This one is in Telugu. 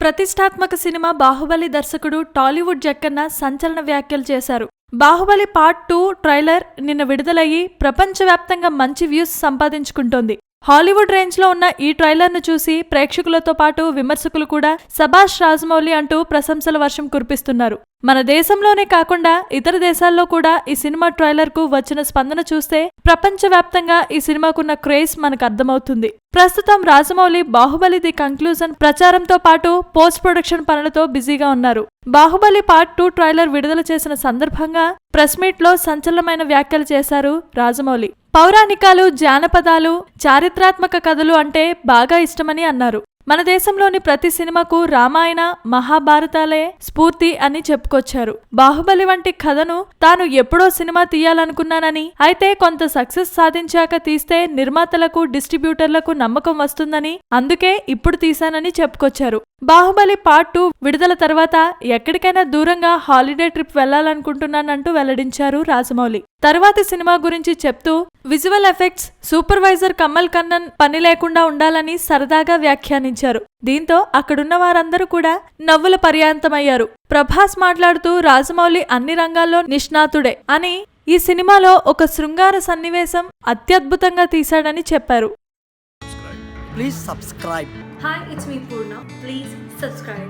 ప్రతిష్టాత్మక సినిమా బాహుబలి దర్శకుడు టాలీవుడ్ జక్కన్న సంచలన వ్యాఖ్యలు చేశారు. బాహుబలి పార్ట్ టూ ట్రైలర్ నిన్న విడుదలయ్యి ప్రపంచవ్యాప్తంగా మంచి వ్యూస్ సంపాదించుకుంటోంది. హాలీవుడ్ రేంజ్లో ఉన్న ఈ ట్రైలర్ను చూసి ప్రేక్షకులతో పాటు విమర్శకులు కూడా సభాష్ రాజమౌళి అంటూ ప్రశంసల వర్షం కురిపిస్తున్నారు. మన దేశంలోనే కాకుండా ఇతర దేశాల్లో కూడా ఈ సినిమా ట్రైలర్కు వచ్చిన స్పందన చూస్తే ప్రపంచవ్యాప్తంగా ఈ సినిమాకున్న క్రేజ్ మనకు అర్థమవుతుంది. ప్రస్తుతం రాజమౌళి బాహుబలి ది కంక్లూజన్ ప్రచారంతో పాటు పోస్ట్ ప్రొడక్షన్ పనులతో బిజీగా ఉన్నారు. బాహుబలి పార్ట్ టూ ట్రైలర్ విడుదల చేసిన సందర్భంగా ప్రెస్మీట్లో సంచలనమైన వ్యాఖ్యలు చేశారు రాజమౌళి. పౌరాణికాలు జానపదాలు చారిత్రాత్మక కథలు అంటే బాగా ఇష్టమని అన్నారు. మన దేశంలోని ప్రతి సినిమాకు రామాయణ మహాభారతాలే స్ఫూర్తి అని చెప్పుకొచ్చారు. బాహుబలి వంటి కథను తాను ఎప్పుడో సినిమా తీయాలనుకున్నానని అయితే కొంత సక్సెస్ సాధించాక తీస్తే నిర్మాతలకు డిస్ట్రిబ్యూటర్లకు నమ్మకం వస్తుందని అందుకే ఇప్పుడు తీశానని చెప్పుకొచ్చారు. బాహుబలి పార్ట్ టూ విడుదల తర్వాత ఎక్కడికైనా దూరంగా హాలిడే ట్రిప్ వెళ్ళాలనుకుంటున్నానంటూ వెల్లడించారు రాజమౌళి. తర్వాతి సినిమా గురించి చెప్తూ visual effects supervisor Kamal Kannan పని లేకుండా ఉండాలని సరదాగా వ్యాఖ్యానించారు దీంతో అక్కడున్న వారందరూ కూడా నవ్వుల పర్యాంతమయ్యారు ప్రభాస్ మాట్లాడుతూ రాజమౌళి అన్ని రంగాల్లో నిష్ణాతుడే అని ఈ సినిమాలో ఒక శృంగార సన్నివేశం అత్యద్భుతంగా తీశాడని చెప్పారు Please subscribe. Hi, it's me Purna. Please subscribe.